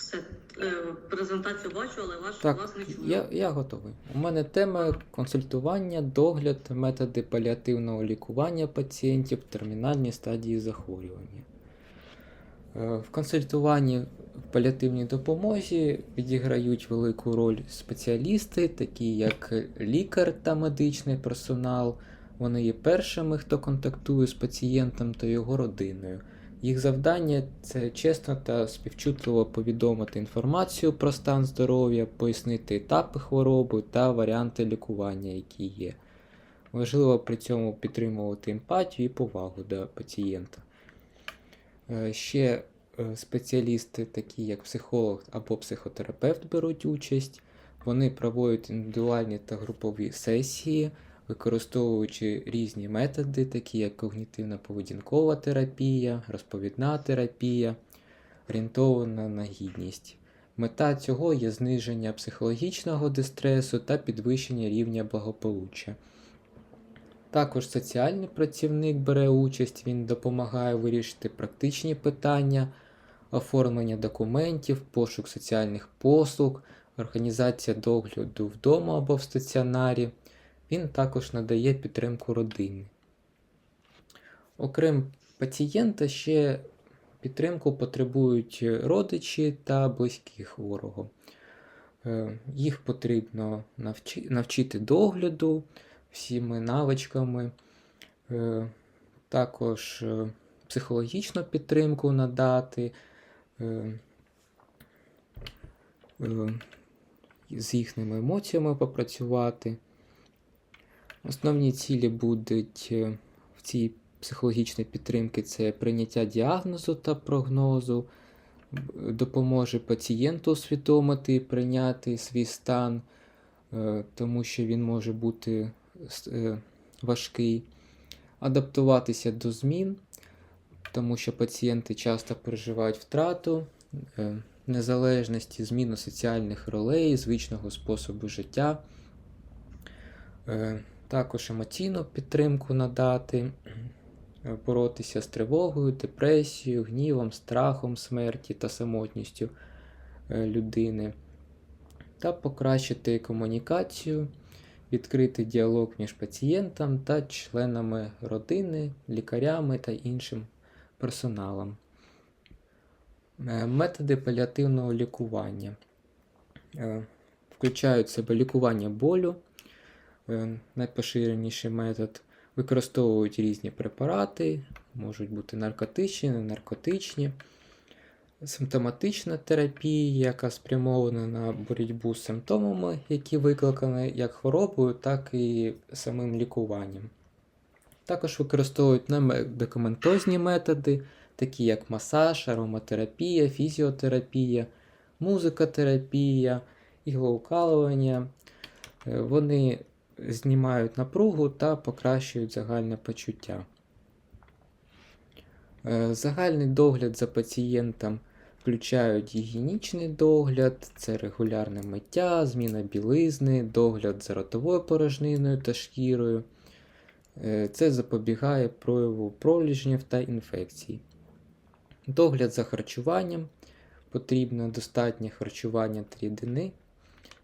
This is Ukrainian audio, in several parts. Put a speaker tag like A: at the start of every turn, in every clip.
A: Все, е, презентацію бачу, але ваш
B: Так,
A: вас не чую.
B: я, я готовий. У мене тема консультування, догляд, методи паліативного лікування пацієнтів в термінальній стадії захворювання. Е, В консультуванні в паліативній допомозі відіграють велику роль спеціалісти, такі як лікар та медичний персонал. Вони є першими, хто контактує з пацієнтом та його родиною. Їх завдання це чесно та співчутливо повідомити інформацію про стан здоров'я, пояснити етапи хвороби та варіанти лікування, які є. Важливо при цьому підтримувати емпатію і повагу до пацієнта. Е, Ще е, спеціалісти, такі як психолог або психотерапевт, беруть участь. Вони проводять індивідуальні та групові сесії, використовуючи різні методи, такі як когнітивно-поведінкова терапія, розповідна терапія, орієнтована на гідність. Мета цього є зниження психологічного дистресу та підвищення рівня благополуччя. Також соціальний працівник бере участь, він допомагає вирішити практичні питання, оформлення документів, пошук соціальних послуг, організація догляду вдома або в стаціонарі. Він також надає підтримку родини. Окрім пацієнта, ще підтримку потребують родичі та близькі хворого. Е, Їх потрібно навчити догляду всіми навичками, е, також е, психологічну підтримку надати, з їхніми емоціями попрацювати. Основні цілі будуть е, в цій психологічній підтримці це прийняття діагнозу та прогнозу, допоможе пацієнту усвідомити і прийняти свій стан, е, тому що він може бути е, важкий, адаптуватися до змін, тому що пацієнти часто переживають втрату, незалежності, зміну соціальних ролей, звичного способу життя. Також емоційну підтримку надати, е, боротися з тривогою, депресією, гнівом, страхом смерті та самотністю е, людини, та покращити комунікацію, відкрити діалог між пацієнтом та членами родини, лікарями та іншим персоналом. Е, Методи паліативного лікування включають в себе лікування болю, найпоширеніший метод. Використовують різні препарати, можуть бути наркотичні, ненаркотичні. Симптоматична терапія, яка спрямована на боротьбу з симптомами, які викликані як хворобою, так і самим лікуванням. Також використовують немедикаментозні методи, такі як масаж, ароматерапія, фізіотерапія, музикотерапія, іглоукалування. Е, Вони знімають напругу та покращують загальне почуття. Е, Загальний догляд за пацієнтом включають гігієнічний догляд, це регулярне миття, зміна білизни, догляд за ротовою порожниною та шкірою. Е, Це запобігає прояву проліжнів та інфекцій. Догляд за харчуванням. Потрібно достатнє харчування та рідини.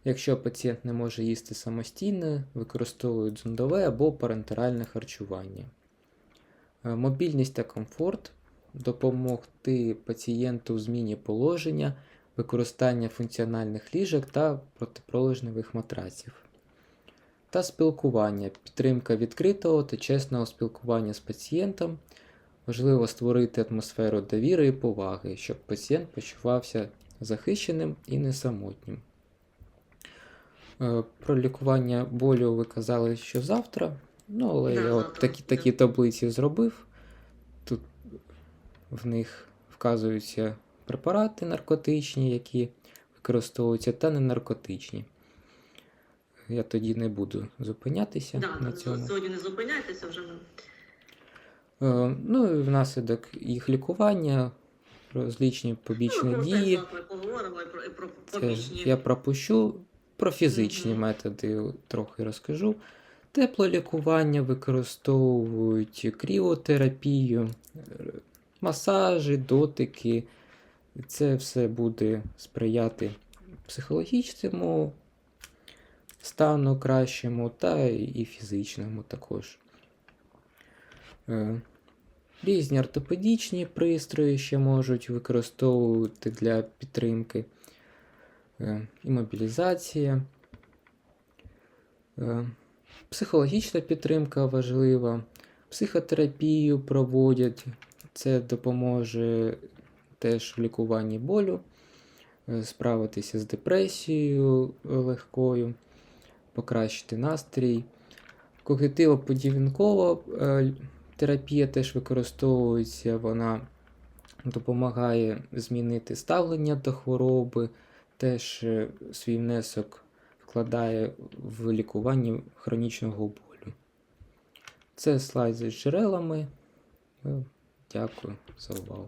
B: Якщо пацієнт не може їсти самостійно, використовують зондове або парентеральне харчування. Е, Мобільність та комфорт допомогти пацієнту в зміні положення, використання функціональних ліжок та протипролежневих матраців. Та спілкування, підтримка відкритого та чесного спілкування з пацієнтом. Важливо створити атмосферу довіри і поваги, щоб пацієнт почувався захищеним і не самотнім. Е, Про лікування болю ви казали, що завтра. Ну, але
A: Да,
B: я от такі, такі таблиці зробив. Тут в них вказуються препарати наркотичні, які використовуються, та ненаркотичні. Я тоді не буду зупинятися
A: Да,
B: на цьому.
A: Сьогодні не зупиняйтеся вже.
B: Е, Ну і внаслідок їх лікування, розлічні побічні
A: ну, про
B: дії.
A: те, ми поговоримо про, про
B: Це я пропущу. Про фізичні методи трохи розкажу. Теплолікування використовують кріотерапію, масажі, дотики, Це все буде сприяти психологічному стану кращому та і фізичному також. Е, Різні ортопедичні пристрої ще можуть використовувати для підтримки. Е, Імобілізація. Е, Психологічна підтримка важлива. Психотерапію проводять. Це допоможе теж в лікуванні болю, е, справитися з депресією легкою, покращити настрій. Когнитиво-подівінкова е, терапія теж використовується, вона допомагає змінити ставлення до хвороби, теж е, свій внесок вкладає в лікування хронічного болю. Це слайд з джерелами. Е, Дякую за увагу.